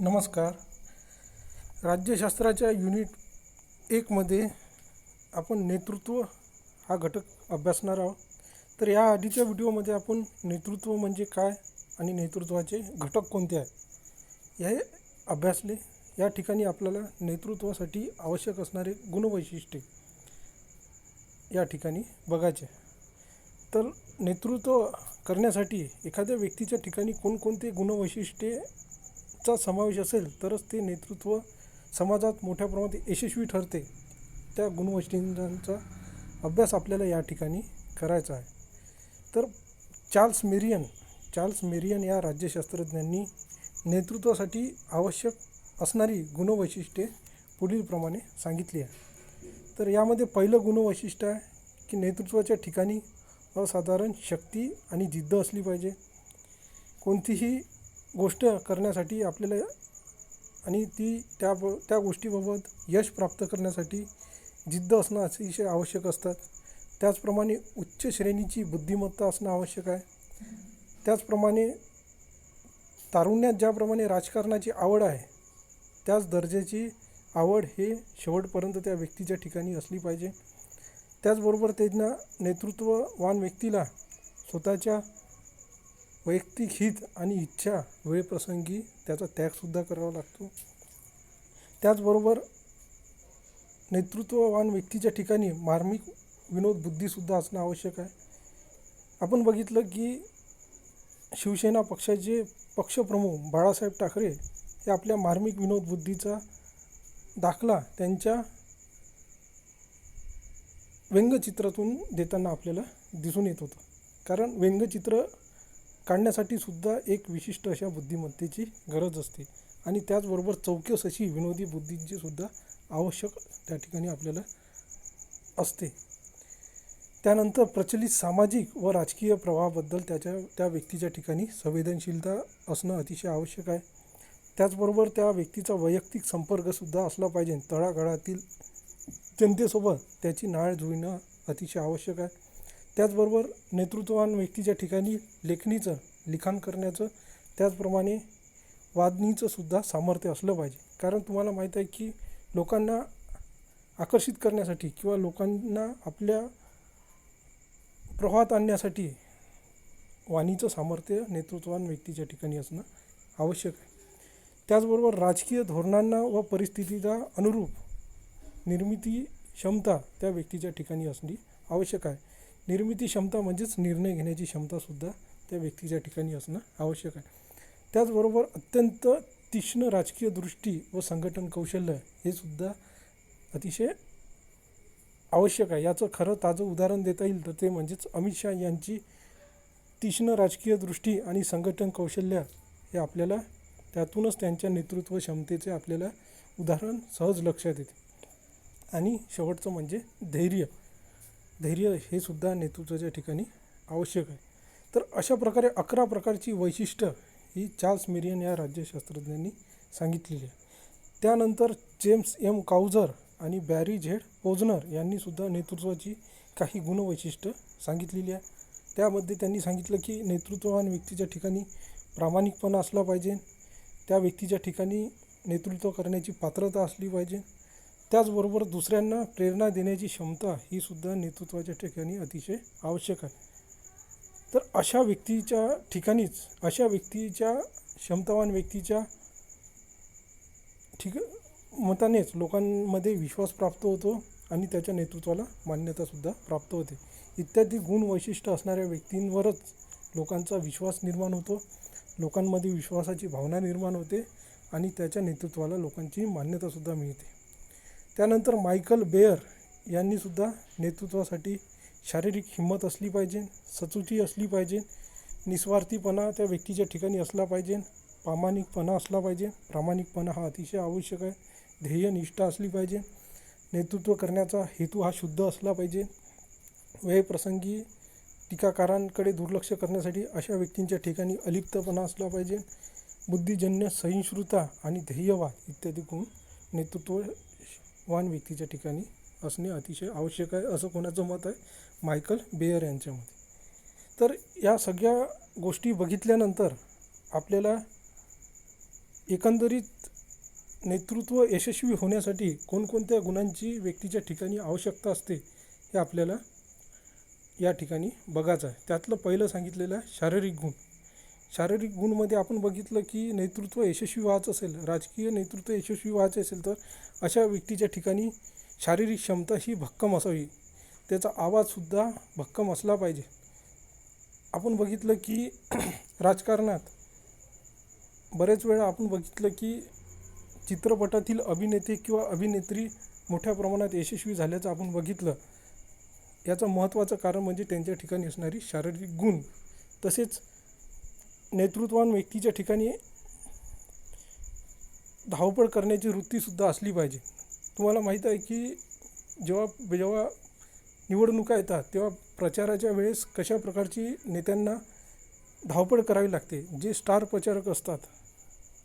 नमस्कार. राज्यशास्त्राच्या युनिट एकमध्ये आपण नेतृत्व हा घटक अभ्यासणार आहोत. तर या आधीच्या व्हिडिओमध्ये आपण नेतृत्व म्हणजे काय आणि नेतृत्वाचे घटक कोणते आहेत हे अभ्यासले. या ठिकाणी आपल्याला नेतृत्वासाठी आवश्यक असणारे गुणवैशिष्ट्ये या ठिकाणी बघायचे. तर नेतृत्व करण्यासाठी एखाद्या व्यक्तीच्या ठिकाणी कोणकोणते गुणवैशिष्ट्ये चा समावेश असेल तरच ते नेतृत्व समाजात मोठ्या प्रमाणात यशस्वी ठरते. त्या गुणवैशिष्ट्यांचा अभ्यास आपल्याला या ठिकाणी करायचा आहे. तर चार्ल्स मेरियन चार्ल्स मेरियन या राज्यशास्त्रज्ञांनी नेतृत्वासाठी आवश्यक असणारी गुणवैशिष्ट्ये पुढीलप्रमाणे सांगितली आहे तर यामध्ये पहिलं गुणवैशिष्ट्य आहे की नेतृत्वाच्या ठिकाणी असाधारण शक्ती आणि जिद्द असली पाहिजे. कोणतीही गोष्ट करण्यासाठी आपल्याला आणि ती त्या त्या गोष्टीबाबत यश प्राप्त करण्यासाठी जिद्द असणं अतिशय आवश्यक असतात. त्याचप्रमाणे उच्च श्रेणीची बुद्धिमत्ता असणं आवश्यक आहे. त्याचप्रमाणे तारुण्यात ज्याप्रमाणे राजकारणाची आवड आहे त्याच दर्जाची आवड हे शेवटपर्यंत त्या व्यक्तीच्या ठिकाणी असली पाहिजे. त्याचबरोबर त्यांना नेतृत्ववान व्यक्तीला स्वतःच्या वैयक्तिक हित आणि इच्छा वेळप्रसंगी त्याचा त्यागसुद्धा करावा लागतो. त्याचबरोबर नेतृत्ववान व्यक्तीच्या ठिकाणी मार्मिक विनोद बुद्धीसुद्धा असणं आवश्यक आहे. आपण बघितलं की शिवसेना पक्षाचे पक्षप्रमुख बाळासाहेब ठाकरे हे आपल्या मार्मिक विनोद बुद्धीचा दाखला त्यांच्या व्यंगचित्रातून देताना आपल्याला दिसून येत होतं. कारण व्यंगचित्र काढण्यासाठी सुद्धा एक विशिष्ट अशा बुद्धिमत्तेची गरज असते. आणि त्याचबरोबर चौकस अशी विनोदी बुद्धींची सुद्धा आवश्यक त्या ठिकाणी आपल्याला असते. त्यानंतर प्रचलित सामाजिक व राजकीय प्रवाहाबद्दल त्याच्या त्या व्यक्तीच्या ठिकाणी संवेदनशीलता असणं अतिशय आवश्यक आहे. त्याचबरोबर त्या व्यक्तीचा वैयक्तिक संपर्कसुद्धा असला पाहिजे. तळागाळातील जनतेसोबत त्याची नाळ जुळणं अतिशय आवश्यक आहे. त्याचबरोबर नेतृत्ववान व्यक्तीच्या ठिकाणी लेखणीचं लिखाण करण्याचं त्याचप्रमाणे वादनीचं सुद्धा सामर्थ्य असलं पाहिजे. कारण तुम्हाला माहीत आहे की लोकांना आकर्षित करण्यासाठी किंवा लोकांना आपल्या प्रवाहात आणण्यासाठी वाणीचं सामर्थ्य नेतृत्ववान व्यक्तीच्या ठिकाणी असणं आवश्यक आहे. त्याचबरोबर राजकीय धोरणांना व परिस्थितीला अनुरूप निर्मिती क्षमता त्या व्यक्तीच्या ठिकाणी असणे आवश्यक आहे. निर्मिती क्षमता म्हणजेच निर्णय घेण्याची क्षमतासुद्धा त्या व्यक्तीच्या ठिकाणी असणं आवश्यक आहे. त्याचबरोबर अत्यंत तीक्ष्ण राजकीय दृष्टी व संघटन कौशल्य हे सुद्धा अतिशय आवश्यक आहे. याचं खरं ताजं उदाहरण देता येईल तर ते म्हणजेच अमित शहा यांची तीक्ष्ण राजकीय दृष्टी आणि संघटन कौशल्य हे आपल्याला त्यातूनच त्यांच्या नेतृत्व क्षमतेचे आपल्याला उदाहरण सहज लक्षात येते. आणि शेवटचं म्हणजे धैर्य. धैर्य हे सुद्धा नेतृत्वाच्या ठिकाणी आवश्यक आहे. तर अशा प्रकारे अकरा प्रकारची वैशिष्ट्य ही चार्ल्स मेरियन या राज्यशास्त्रज्ञांनी सांगितलेली आहे. त्यानंतर जेम्स एम काउझर आणि बॅरी झेड पोजनर यांनीसुद्धा नेतृत्वाची काही गुणवैशिष्ट्य सांगितलेली आहे. त्यामध्ये त्यांनी सांगितलं की नेतृत्ववान व्यक्तीच्या ठिकाणी प्रामाणिकपणा असला पाहिजे. त्या व्यक्तीच्या ठिकाणी नेतृत्व करण्याची पात्रता असली पाहिजे. त्याचबरोबर दुसऱ्यांना प्रेरणा देण्याची क्षमता ही सुद्धा नेतृत्वाच्या ठिकाणी अतिशय आवश्यक आहे. तर अशा व्यक्तीच्या ठिकाणीच अशा व्यक्तीच्या क्षमतावान व्यक्तीच्या ठीक मतानेच लोकांमध्ये विश्वास प्राप्त होतो आणि त्याच्या नेतृत्वाला मान्यतासुद्धा प्राप्त होते. इत्यादी गुण वैशिष्ट्य असणाऱ्या व्यक्तींवरच लोकांचा विश्वास निर्माण होतो. लोकांमध्ये विश्वासाची भावना निर्माण होते आणि त्याच्या नेतृत्वाला लोकांची मान्यतासुद्धा मिळते. त्यानंतर मायकल बेअर यांनीसुद्धा नेतृत्वासाठी शारीरिक हिंमत असली पाहिजे सचोटी असली पाहिजे निस्वार्थीपणा त्या व्यक्तीच्या ठिकाणी असला पाहिजे प्रामाणिकपणा असला पाहिजे. प्रामाणिकपणा हा अतिशय आवश्यक आहे ध्येयनिष्ठा असली पाहिजे. नेतृत्व करण्याचा हेतू हा शुद्ध असला पाहिजे. वेळप्रसंगी टीकाकारांकडे दुर्लक्ष करण्यासाठी अशा व्यक्तींच्या ठिकाणी अलिप्तपणा असला पाहिजे. बुद्धिजन्य सहिष्णुता आणि ध्येयवाद इत्यादी गुण वान व्यक्तीच्या ठिकाणी असणे अतिशय आवश्यक आहे असं कोणाचं मत आहे? मायकल बेयर यांच्या मते तर या सगळ्या गोष्टी बघितल्यानंतर आपल्याला एकंदरीत नेतृत्व यशस्वी होण्यासाठी कोणकोणत्या गुणांची व्यक्तीच्या ठिकाणी आवश्यकता असते हे आपल्याला या ठिकाणी बघायचं आहे. त्यातलं पहिलं सांगितलेलं आहे शारीरिक गुण. शारीरिक गुणमध्ये आपण बघितलं की नेतृत्व यशस्वी व्हायचं असेल राजकीय नेतृत्व यशस्वी व्हायचं असेल तर अशा व्यक्तीच्या ठिकाणी शारीरिक क्षमता ही भक्कम असावी. त्याचा आवाजसुद्धा भक्कम असला पाहिजे. आपण बघितलं की राजकारणात बरेच वेळा आपण बघितलं की चित्रपटातील अभिनेते किंवा अभिनेत्री मोठ्या प्रमाणात यशस्वी झाल्याचं आपण बघितलं. याचं महत्त्वाचं कारण म्हणजे त्यांच्या ठिकाणी असणारी शारीरिक गुण. तसेच नेतृत्वान व्यक्तीच्या ठिकाणी धावपळ करण्याची वृत्तीसुद्धा असली पाहिजे. तुम्हाला माहीत आहे की जेव्हा जेव्हा निवडणुका येतात तेव्हा प्रचाराच्या वेळेस कशा प्रकारची नेत्यांना धावपळ करावी लागते? जे स्टार प्रचारक असतात.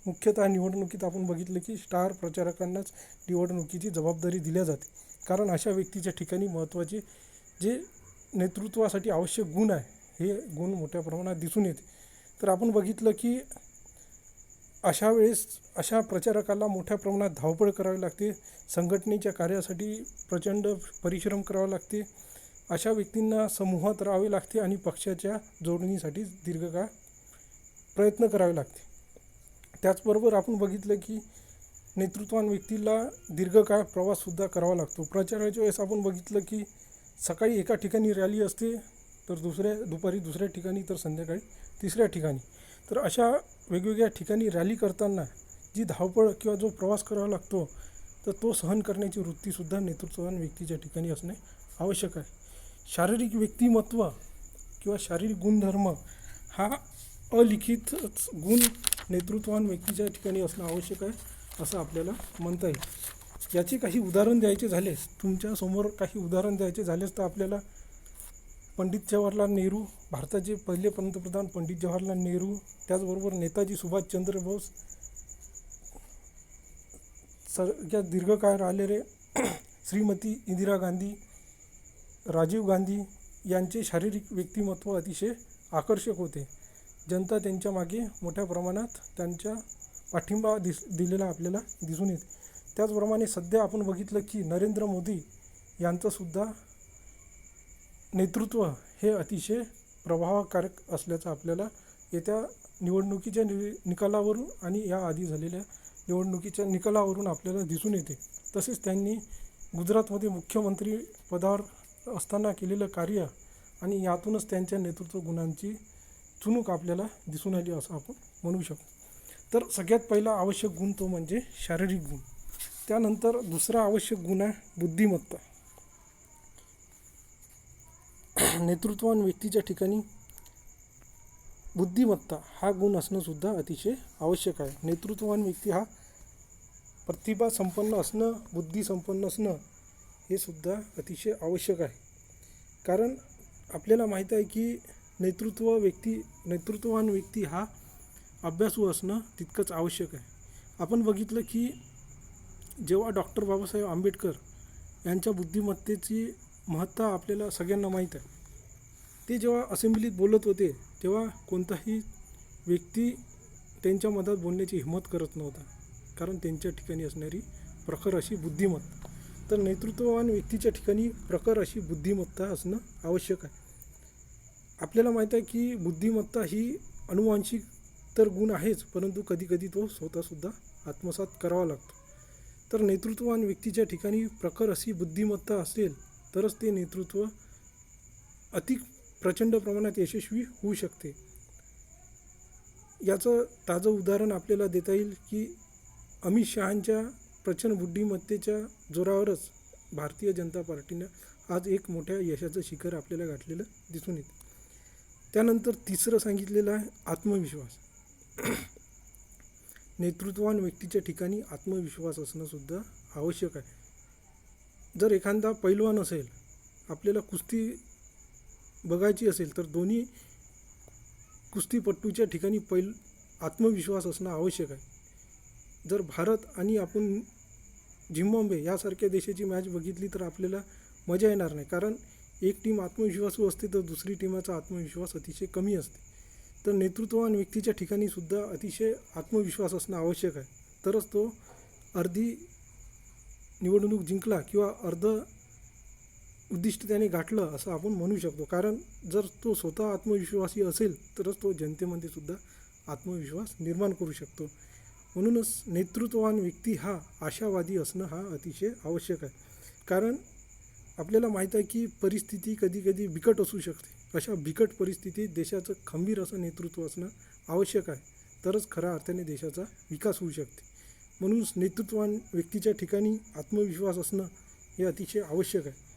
मुख्यतः निवडणुकीत आपण बघितलं की स्टार प्रचारकांनाच निवडणुकीची जबाबदारी दिल्या जाते. कारण अशा व्यक्तीच्या ठिकाणी महत्त्वाचे जे नेतृत्वासाठी आवश्यक गुण आहे हे गुण मोठ्या प्रमाणात दिसून येते. तर आपण बघितलं की अशा वेळेस अशा प्रचारकाला मोठ्या प्रमाणात धावपळ करावी लागते. संघटनेच्या कार्यासाठी प्रचंड परिश्रम करावे लागते. अशा व्यक्तींना समूहात राहावे लागते आणि पक्षाच्या जोडणीसाठी दीर्घकाळ प्रयत्न करावे लागते. त्याचबरोबर आपण बघितलं की नेतृत्वान व्यक्तीला दीर्घकाळ प्रवाससुद्धा करावा लागतो. प्रचाराच्या वेळेस आपण बघितलं की सकाळी एका ठिकाणी रॅली असते. तर दुसऱ्या दुपारी दुसऱ्या ठिकाणी तर संध्याकाळी तिसऱ्या ठिकाणी. तर अशा वेगवेगळ्या ठिकाणी रॅली करताना जी धावपळ किंवा जो प्रवास करावा लागतो तर तो सहन करण्याची वृत्तीसुद्धा नेतृत्ववान व्यक्तीच्या ठिकाणी असणे आवश्यक आहे. शारीरिक व्यक्तिमत्व किंवा शारीरिक गुणधर्म हा अलिखितच गुण नेतृत्ववान व्यक्तीच्या ठिकाणी असणं आवश्यक आहे असं आपल्याला म्हणता येईल. याचे काही उदाहरण द्यायचे झालेस तुमच्यासमोर काही उदाहरण द्यायचे झालेस तर आपल्याला पंडित जवाहरलाल नेहरू भारताचे पहिले पंतप्रधान पंडित जवाहरलाल नेहरू त्याचबरोबर नेताजी सुभाषचंद्र बोस सगळ्यात दीर्घकाळ राहिलेले श्रीमती इंदिरा गांधी राजीव गांधी यांचे शारीरिक व्यक्तिमत्व अतिशय आकर्षक होते. जनता त्यांच्या मागे मोठ्या प्रमाणात त्यांच्या पाठिंबा दिस दिलेला आपल्याला दिसून येते. त्याचप्रमाणे सध्या आपण बघितलं की नरेंद्र मोदी यांचंसुद्धा नेतृत्व हे अतिशय प्रभावकारक असल्याचं आपल्याला येत्या निवडणुकीच्या नि निकालावरून आणि या आधी झालेल्या निवडणुकीच्या निकालावरून आपल्याला दिसून येते. तसेच त्यांनी गुजरातमध्ये मुख्यमंत्री पदावर असताना केलेलं कार्य आणि यातूनच त्यांच्या नेतृत्व गुणांची चुणूक आपल्याला दिसून आली असं आपण म्हणू शकतो. तर सगळ्यात पहिला आवश्यक गुण तो म्हणजे शारीरिक गुण. त्यानंतर दुसरा आवश्यक गुण आहे बुद्धिमत्ता. नेतृत्वान व्यक्तीच्या ठिकाणी बुद्धिमत्ता हा गुण असणंसुद्धा अतिशय आवश्यक आहे. नेतृत्ववान व्यक्ती हा प्रतिभा संपन्न असणं बुद्धी संपन्न असणं हे सुद्धा अतिशय आवश्यक आहे. कारण आपल्याला माहीत आहे की नेतृत्व व्यक्ती नेतृत्ववान व्यक्ती हा अभ्यासू असणं तितकंच आवश्यक आहे. आपण बघितलं की जेव्हा डॉक्टर बाबासाहेब आंबेडकर यांच्या बुद्धिमत्तेची महत्ता आपल्याला सगळ्यांना माहीत आहे ते जेव्हा असेंब्लीत बोलत होते तेव्हा कोणताही व्यक्ती त्यांच्या मधात बोलण्याची हिंमत करत नव्हता. कारण त्यांच्या ठिकाणी असणारी प्रखर अशी बुद्धिमत्ता. तर नेतृत्ववान व्यक्तीच्या ठिकाणी प्रखर अशी बुद्धिमत्ता असणं आवश्यक आहे. आपल्याला माहीत आहे की बुद्धिमत्ता ही अनुवांशिक तर गुण आहेच परंतु कधीकधी तो स्वतःसुद्धा आत्मसात करावा लागतो. तर नेतृत्ववान व्यक्तीच्या ठिकाणी प्रखर अशी बुद्धिमत्ता असेल तरच ते नेतृत्व अति प्रचंड प्रमाणात यशस्वी होऊ शकते. याचं ताजं उदाहरण आपल्याला देता येईल की अमित शहांच्या प्रचंड बुद्धिमत्तेच्या जोरावरच भारतीय जनता पार्टीनं आज एक मोठ्या यशाचं शिखर आपल्याला गाठलेलं दिसून येतं. त्यानंतर तिसरं सांगितलेलं आहे आत्मविश्वास. नेतृत्ववान व्यक्तीच्या ठिकाणी आत्मविश्वास असणंसुद्धा आवश्यक आहे. जर एखादा पैलवान असेल आपल्याला कुस्ती बघायची असेल तर दोन्ही कुस्तीपट्टूच्या ठिकाणी पैल आत्मविश्वास असणं आवश्यक आहे. जर भारत आणि आपण झिम्बाब्वे यासारख्या देशाची मॅच बघितली तर आपल्याला मजा येणार नाही. कारण एक टीम आत्मविश्वासू असते तर दुसरी टीमाचा आत्मविश्वास अतिशय कमी असते. तर नेतृत्ववान व्यक्तीच्या ठिकाणी सुद्धा अतिशय आत्मविश्वास असणं आवश्यक आहे. तरच तो अर्धी निवडणूक जिंकला किंवा अर्ध उद्दिष्ट त्याने गाठलं असं आपण म्हणू शकतो. कारण जर तो स्वतः आत्मविश्वासी असेल तरच तो जनतेमध्ये सुद्धा आत्मविश्वास निर्माण करू शकतो. म्हणूनच नेतृत्ववान व्यक्ती हा आशावादी असणं हा अतिशय आवश्यक आहे. कारण आपल्याला माहीत आहे की परिस्थिती कधी कधी बिकट असू शकते. अशा बिकट परिस्थितीत देशाचं खंबीर असं नेतृत्व असणं आवश्यक आहे. तरच खऱ्या अर्थाने देशाचा विकास होऊ शकते. म्हणूनच नेतृत्ववान व्यक्तीच्या ठिकाणी आत्मविश्वास असणं हे अतिशय आवश्यक आहे.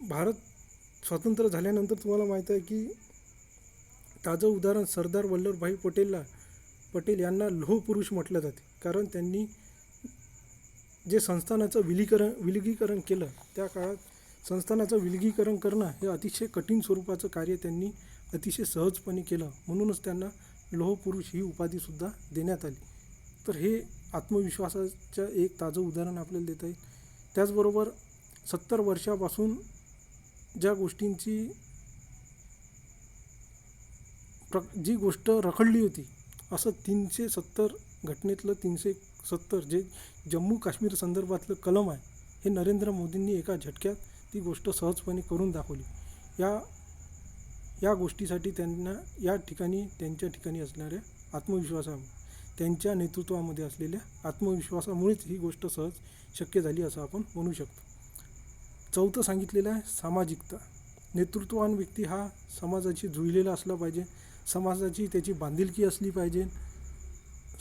भारत स्वतंत्र झाल्यानंतर तुम्हाला माहीत आहे की ताजं उदाहरण सरदार वल्लभभाई पटेलला पटेल यांना लोह पुरुष म्हटलं जाते. कारण त्यांनी जे संस्थानाचं विलीकरण विलगीकरण केलं त्या काळात संस्थानाचं विलगीकरण करणं हे अतिशय कठीण स्वरूपाचं कार्य त्यांनी अतिशय सहजपणे केलं. म्हणूनच त्यांना लोहपुरुष ही उपाधीसुद्धा देण्यात आली. तर हे आत्मविश्वासाचं एक ताजं उदाहरण आपल्याला देता येईल. त्याचबरोबर सत्तर वर्षापासून ज्या गोष्टींची प्र जी गोष्ट रखडली होती असं तीनशे सत्तर घटनेतलं तीनशे सत्तर जे जम्मू काश्मीर संदर्भातलं कलम आहे हे नरेंद्र मोदींनी एका झटक्यात ती गोष्ट सहजपणे करून दाखवली. या या गोष्टीसाठी त्यांना या ठिकाणी त्यांच्या ठिकाणी असणाऱ्या आत्मविश्वासामुळे त्यांच्या नेतृत्वामध्ये असलेल्या आत्मविश्वासामुळेच ही गोष्ट सहज शक्य झाली असं आपण म्हणू शकतो. चौथं सांगितलेलं आहे सामाजिकता. नेतृत्ववान व्यक्ती हा समाजाशी जुळलेला असला पाहिजे. समाजाची त्याची बांधिलकी असली पाहिजे.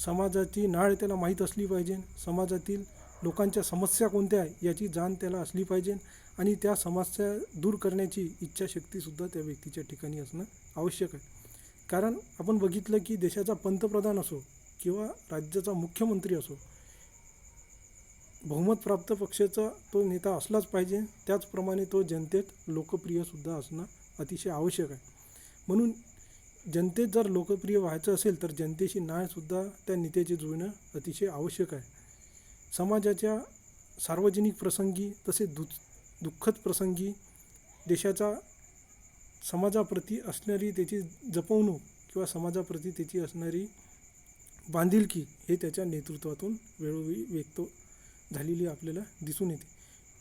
समाजाची नाळ त्याला माहीत असली पाहिजे. समाजातील लोकांच्या समस्या कोणत्या आहे याची जाण त्याला असली पाहिजे. आणि त्या समस्या दूर करण्याची इच्छाशक्तीसुद्धा त्या व्यक्तीच्या ठिकाणी असणं आवश्यक आहे. कारण आपण बघितलं की देशाचा पंतप्रधान असो किंवा राज्याचा मुख्यमंत्री असो बहुमत प्राप्त पक्षाचा तो नेता असलाच पाहिजे. त्याचप्रमाणे तो जनतेत लोकप्रियसुद्धा असणं अतिशय आवश्यक आहे. म्हणून जनतेत जर लोकप्रिय व्हायचं असेल तर जनतेशी नाळसुद्धा त्या नेत्याचे जुळणं अतिशय आवश्यक आहे. समाजाच्या सार्वजनिक प्रसंगी तसेच दु दुःखद प्रसंगी देशाचा समाजाप्रती असणारी त्याची जपवणूक किंवा समाजाप्रती त्याची असणारी बांधिलकी हे त्याच्या नेतृत्वातून वेळोवेळी व्यक्त झालेली आपल्याला दिसून येते.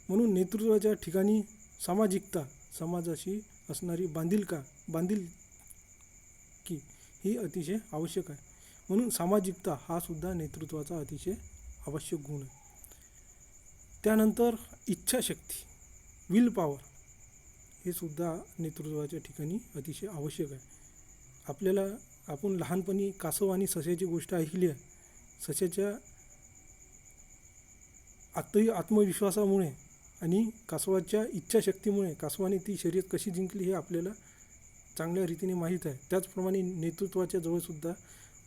म्हणून नेतृत्वाच्या ठिकाणी सामाजिकता समाजाशी असणारी बांधिलका बांधिलकी ही अतिशय आवश्यक आहे. म्हणून सामाजिकता हा सुद्धा नेतृत्वाचा अतिशय आवश्यक गुण आहे. त्यानंतर इच्छाशक्ती विल पॉवर हे सुद्धा नेतृत्वाच्या ठिकाणी अतिशय आवश्यक आहे. आपल्याला आपण लहानपणी कासव आणि सस्याची गोष्ट ऐकली आहे. सस्याच्या आत्तही आत्मविश्वासामुळे आणि कासवाच्या इच्छाशक्तीमुळे कासवाने ती शर्यत कशी जिंकली हे आपल्याला चांगल्या रीतीने माहीत आहे. त्याचप्रमाणे नेतृत्वाच्या जवळसुद्धा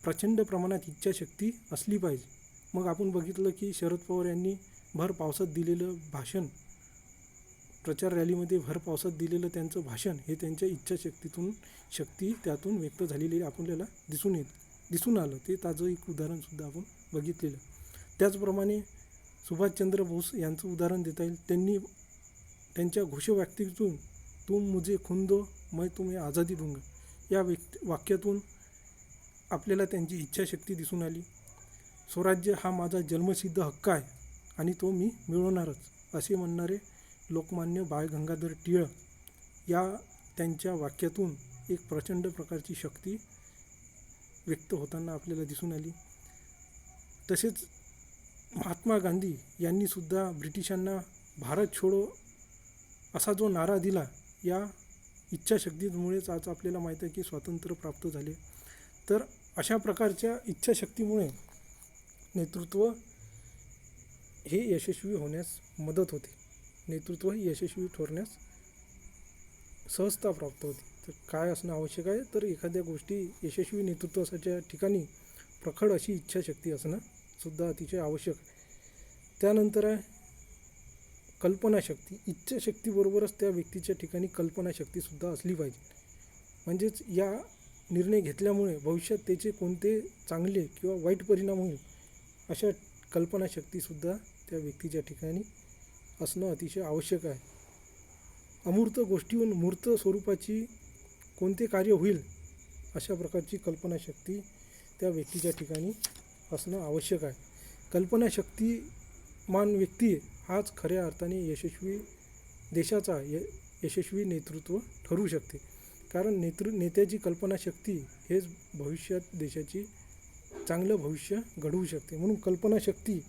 प्रचंड प्रमाणात इच्छाशक्ती असली पाहिजे. मग आपण बघितलं की शरद पवार यांनी भर पावसात दिलेलं भाषण प्रचार रॅलीमध्ये भर पावसात दिलेलं त्यांचं भाषण हे त्यांच्या इच्छाशक्तीतून शक्ती त्यातून व्यक्त झालेली आपल्याला दिसून येत दिसून आलं. ते ताजं एक उदाहरणसुद्धा आपण बघितलेलं. त्याचप्रमाणे सुभाषचंद्र बोस यांचं उदाहरण देता येईल. त्यांनी त्यांच्या घोषवाक्यातून तुम मुझे खून दो मैं तुम्हें आझादी दूंगा. या व्यक्ती वाक्यातून आपल्याला त्यांची इच्छाशक्ती दिसून आली. स्वराज्य हा माझा जन्मसिद्ध हक्क आहे आणि तो मी मिळवणारच असे म्हणणारे लोकमान्य बाळ गंगाधर टिळक या त्यांच्या वाक्यातून एक प्रचंड प्रकारची शक्ती व्यक्त होताना आपल्याला दिसून आली. तसेच महात्मा गांधी यांनीसुद्धा ब्रिटिशांना भारत छोडो असा जो नारा दिला या इच्छाशक्तीमुळेच आज आपल्याला माहीत आहे की स्वातंत्र्य प्राप्त झाले. तर अशा प्रकारच्या इच्छाशक्तीमुळे नेतृत्व हे यशस्वी होण्यास मदत होते. नेतृत्व हे यशस्वी ठरण्यास सहजता प्राप्त होते. तर काय असणं आवश्यक आहे? तर एखाद्या गोष्टी यशस्वी नेतृत्वाच्या ठिकाणी प्रखड अशी इच्छाशक्ती असणं सुद्धा अतिशय आवश्यक. आहे त्यानंतर आहे कल्पनाशक्ती इच्छाशक्तीबरोबरच त्या व्यक्तीच्या ठिकाणी कल्पनाशक्तीसुद्धा असली पाहिजे. म्हणजेच या निर्णय घेतल्यामुळे भविष्यात त्याचे कोणते चांगले किंवा वाईट परिणाम होईल अशा कल्पनाशक्तीसुद्धा त्या व्यक्तीच्या ठिकाणी असणं अतिशय आवश्यक आहे. अमूर्त गोष्टीहून मूर्त स्वरूपाची कोणते कार्य होईल अशा प्रकारची कल्पनाशक्ती त्या व्यक्तीच्या ठिकाणी असणं आवश्यक आहे. कल्पनाशक्तीमान व्यक्ती हाच खऱ्या अर्थाने यशस्वी देशाचा य यशस्वी नेतृत्व ठरू शकते. कारण नेतृ नेत्याची कल्पनाशक्ती हेच भविष्यात देशाची चांगलं भविष्य घडवू शकते. म्हणून कल्पनाशक्ती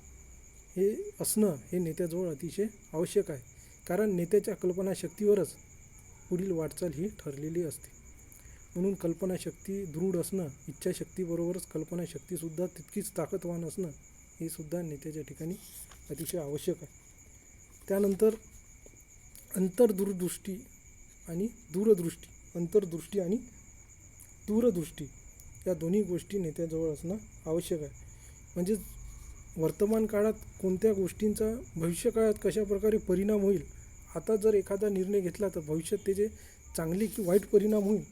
हे असणं हे नेत्याजवळ अतिशय आवश्यक आहे. कारण नेत्याच्या कल्पनाशक्तीवरच पुढील वाटचाल ही ठरलेली असते. म्हणून कल्पनाशक्ती दृढ असणं इच्छाशक्तीबरोबरच कल्पनाशक्तीसुद्धा तितकीच ताकदवान असणं हे सुद्धा नेत्याच्या ठिकाणी अतिशय आवश्यक आहे. त्यानंतर अंतर्दूरदृष्टी आणि दूरदृष्टी अंतर्दृष्टी आणि दूरदृष्टी या दोन्ही गोष्टी नेत्याजवळ असणं आवश्यक आहे. म्हणजेच वर्तमान काळात कोणत्या गोष्टींचा भविष्य काळात कशा प्रकारे परिणाम होईल आता जर एखादा निर्णय घेतला तर भविष्यात त्याचे चांगले की वाईट परिणाम होईल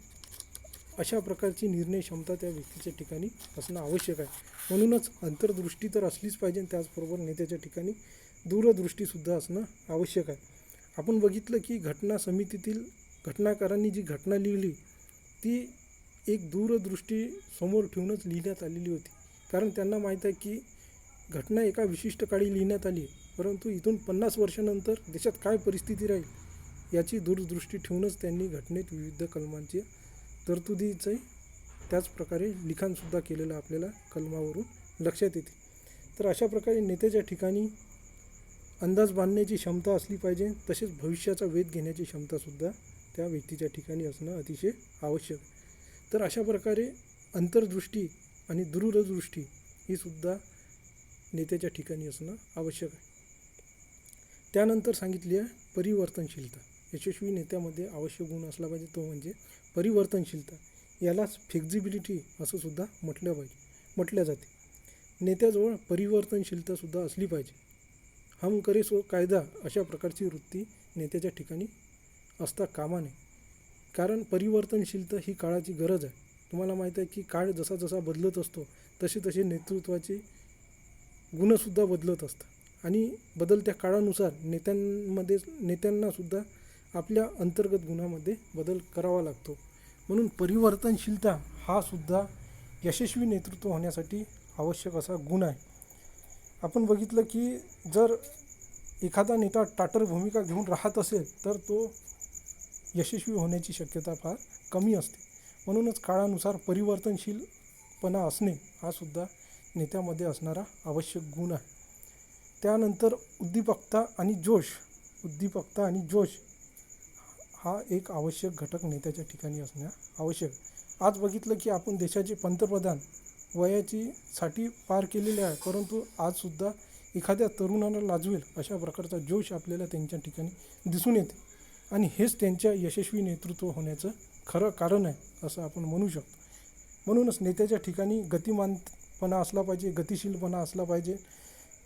अशा प्रकारची निर्णय क्षमता त्या व्यक्तीच्या ठिकाणी असणं आवश्यक आहे. म्हणूनच अंतर्दृष्टी तर असलीच पाहिजे त्याचबरोबर नेत्याच्या ठिकाणी दूरदृष्टीसुद्धा असणं आवश्यक आहे. आपण बघितलं की घटना समितीतील घटनाकारांनी जी घटना लिहिली ती एक दूरदृष्टी समोर ठेवूनच लिहिण्यात आलेली होती. कारण त्यांना माहीत आहे की घटना एका विशिष्ट काळी लिहिण्यात आली आहे. परंतु इथून पन्नास वर्षानंतर देशात काय परिस्थिती राहील याची दूरदृष्टी ठेवूनच त्यांनी घटनेत विविध कलमांची तरतुदीचे त्याच प्रकारे लिखाणसुद्धा केलेलं आपल्याला कलमावरून लक्षात येते. तर अशा प्रकारे नेत्याच्या ठिकाणी अंदाज बांधण्याची क्षमता असली पाहिजे तसेच भविष्याचा वेध घेण्याची क्षमतासुद्धा त्या व्यक्तीच्या ठिकाणी असणं अतिशय आवश्यक आहे. तर अशा प्रकारे अंतर्दृष्टी आणि दूरदृष्टी ही सुद्धा नेत्याच्या ठिकाणी असणं आवश्यक आहे. त्यानंतर सांगितली आहे परिवर्तनशीलता. यशस्वी नेत्यामध्ये आवश्यक गुण असला पाहिजे तो म्हणजे परिवर्तनशीलता. यालाच फ्लेक्झिबिलिटी असं सुद्धा म्हटलं पाहिजे म्हटलं जाते. नेत्याजवळ परिवर्तनशीलतासुद्धा असली पाहिजे. हम करे सो कायदा अशा प्रकारची वृत्ती नेत्याच्या ठिकाणी असता कामा नये. कारण परिवर्तनशीलता ही काळाची गरज आहे. तुम्हाला माहीत आहे की काळ जसा जसा बदलत असतो तसे तसे नेतृत्वाचे गुणसुद्धा बदलत असतात. आणि बदलत्या काळानुसार नेत्यांमध्ये नेत्यांनासुद्धा आपल्या अंतर्गत गुणामध्ये बदल करावा लागतो. म्हणून परिवर्तनशीलता हा सुद्धा यशस्वी नेतृत्व होण्यासाठी आवश्यक असा गुण आहे. आपण बघितलं की जर एखादा नेता टाटर भूमिका घेऊन राहत असेल तर तो यशस्वी होण्याची शक्यता फार कमी असते. म्हणूनच काळानुसार परिवर्तनशीलपणा असणे हा सुद्धा नेत्यामध्ये असणारा आवश्यक गुण आहे. त्यानंतर उद्दीपकता आणि जोश. उद्दीपकता आणि जोश हा एक आवश्यक घटक नेत्याच्या ठिकाणी असणे आवश्यक. आज बघितलं की आपण देशाचे पंतप्रधान वयाची साठी पार केलेले आहे परंतु आजसुद्धा एखाद्या तरुणाला लाजवेल अशा प्रकारचा जोश आपल्याला त्यांच्या ठिकाणी दिसून येते. आणि हेच त्यांच्या यशस्वी नेतृत्व होण्याचं खरं कारण आहे असं आपण म्हणू शकतो. म्हणूनच नेत्याच्या ठिकाणी गतिमानपणा असला पाहिजे गतिशीलपणा असला पाहिजे.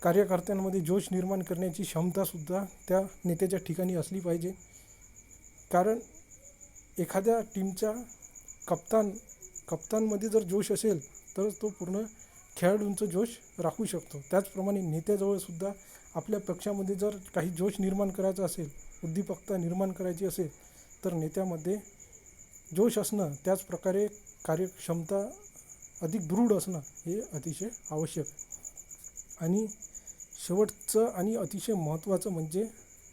कार्यकर्त्यांमध्ये जोश निर्माण करण्याची क्षमतासुद्धा त्या नेत्याच्या ठिकाणी असली पाहिजे. कारण एखाद्या टीमच्या कप्तान कप्तानमध्ये जर जोश असेल तर तो पूर्ण खेळाडूंचं जोश राखू शकतो. त्याचप्रमाणे नेत्याजवळसुद्धा आपल्या पक्षामध्ये जर काही जोश निर्माण करायचा असेल उद्दीपकता निर्माण करायची असेल तर नेत्यामध्ये जोश असणं त्याचप्रकारे कार्यक्षमता अधिक दृढ असणं हे अतिशय आवश्यक. आणि शेवटचं आणि अतिशय महत्त्वाचं म्हणजे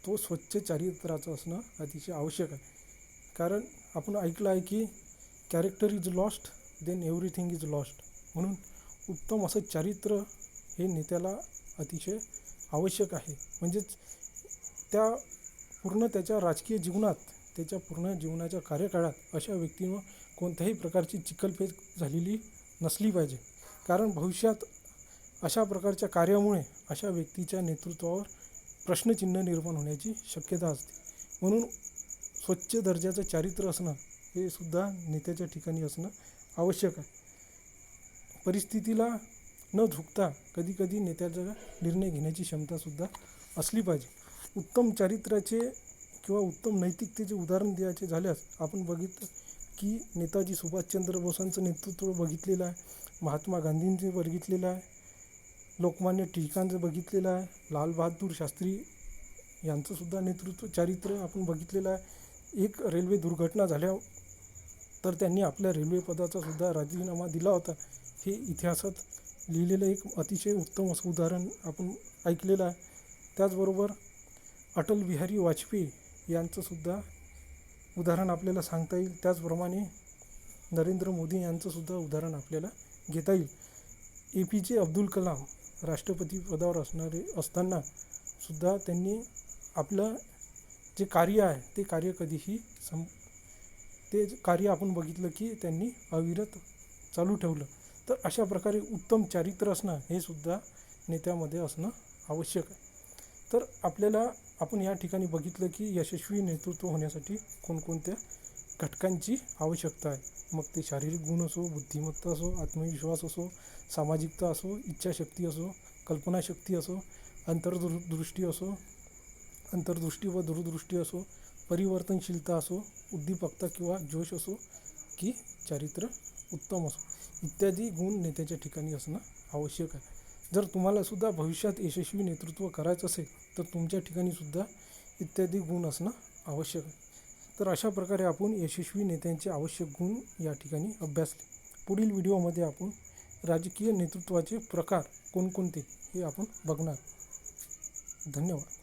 तो स्वच्छ चारित्राचा असणं अतिशय आवश्यक आहे. कारण आपण ऐकलं आहे की character is lost then everything is lost म्हणून उत्तम असं चारित्र्य हे नेत्याला अतिशय आवश्यक आहे. म्हणजेच त्या पूर्ण त्याच्या राजकीय जीवनात त्याच्या पूर्ण जीवनाच्या कार्यकाळात अशा व्यक्तीनं कोणत्याही प्रकारची चिखलफेक झालेली नसली पाहिजे. कारण भविष्यात अशा प्रकारच्या कार्यामुळे अशा व्यक्तीच्या नेतृत्वावर प्रश्नचिन्ह निर्माण होण्याची शक्यता असते. म्हणून स्वच्छ दर्जाचं चारित्र्य असणं हे सुद्धा नेत्याच्या ठिकाणी असणं आवश्यक आहे. परिस्थितीला न झुकता कधीकधी नेत्याचा निर्णय घेण्याची क्षमतासुद्धा असली पाहिजे. उत्तम चारित्र्याचे किंवा उत्तम नैतिकतेचे उदाहरण द्यायचे झाल्यास आपण बघितलं की नेताजी सुभाषचंद्र बोसांचं नेतृत्व बघितलेलं आहे. महात्मा गांधींचे बघितलेलं आहे. लोकमान्य टिळकांचं बघितलेलं आहे. लालबहादूर शास्त्री यांचंसुद्धा नेतृत्व चारित्र्य आपण बघितलेलं आहे. एक रेल्वे दुर्घटना झाल्या तर त्यांनी आपल्या रेल्वे सुद्धा राजीनामा दिला होता. हे इतिहासात लिहिलेलं एक अतिशय उत्तम असं उदाहरण आपण ऐकलेलं आहे. त्याचबरोबर अटल बिहारी वाजपेयी यांचंसुद्धा उदाहरण आपल्याला सांगता येईल. त्याचप्रमाणे नरेंद्र मोदी यांचंसुद्धा उदाहरण आपल्याला घेता येईल. ए पी जे अब्दुल कलाम राष्ट्रपती पदावर असणारे असताना सुद्धा त्यांनी आपलं जे कार्य आहे ते कार्य कधीही सं ते कार्य आपण बघितलं की त्यांनी अविरत चालू ठेवलं. तर अशा प्रकारे उत्तम चारित्र्य असणं हे सुद्धा नेत्यामध्ये असणं आवश्यक आहे. तर आपल्याला आपण या ठिकाणी बघितलं की यशस्वी नेतृत्व होण्यासाठी कोणकोणत्या घटकांची आवश्यकता आहे. मग ते शारीरिक गुण असो बुद्धिमत्ता असो आत्मविश्वास असो सामाजिकता असो इच्छाशक्ती असो कल्पनाशक्ती असो अंतर्दृष्टी असो अंतर्दृष्टी व दूरदृष्टी असो परिवर्तनशीलता असो उद्दीपकता किंवा जोश असो की चारित्र्य उत्तम असो. इत्यादी गुण नेत्याच्या ठिकाणी असणं आवश्यक आहे. जर तुम्हालासुद्धा भविष्यात यशस्वी नेतृत्व करायचं असेल तर तुमच्या ठिकाणीसुद्धा इत्यादी गुण असणं आवश्यक आहे. तर अशा प्रकारे आपण यशस्वी नेत्यांचे आवश्यक गुण या ठिकाणी अभ्यासले. पुढील व्हिडिओमध्ये आपण राजकीय नेतृत्वाचे प्रकार कोणकोणते हे आपण बघणार. धन्यवाद.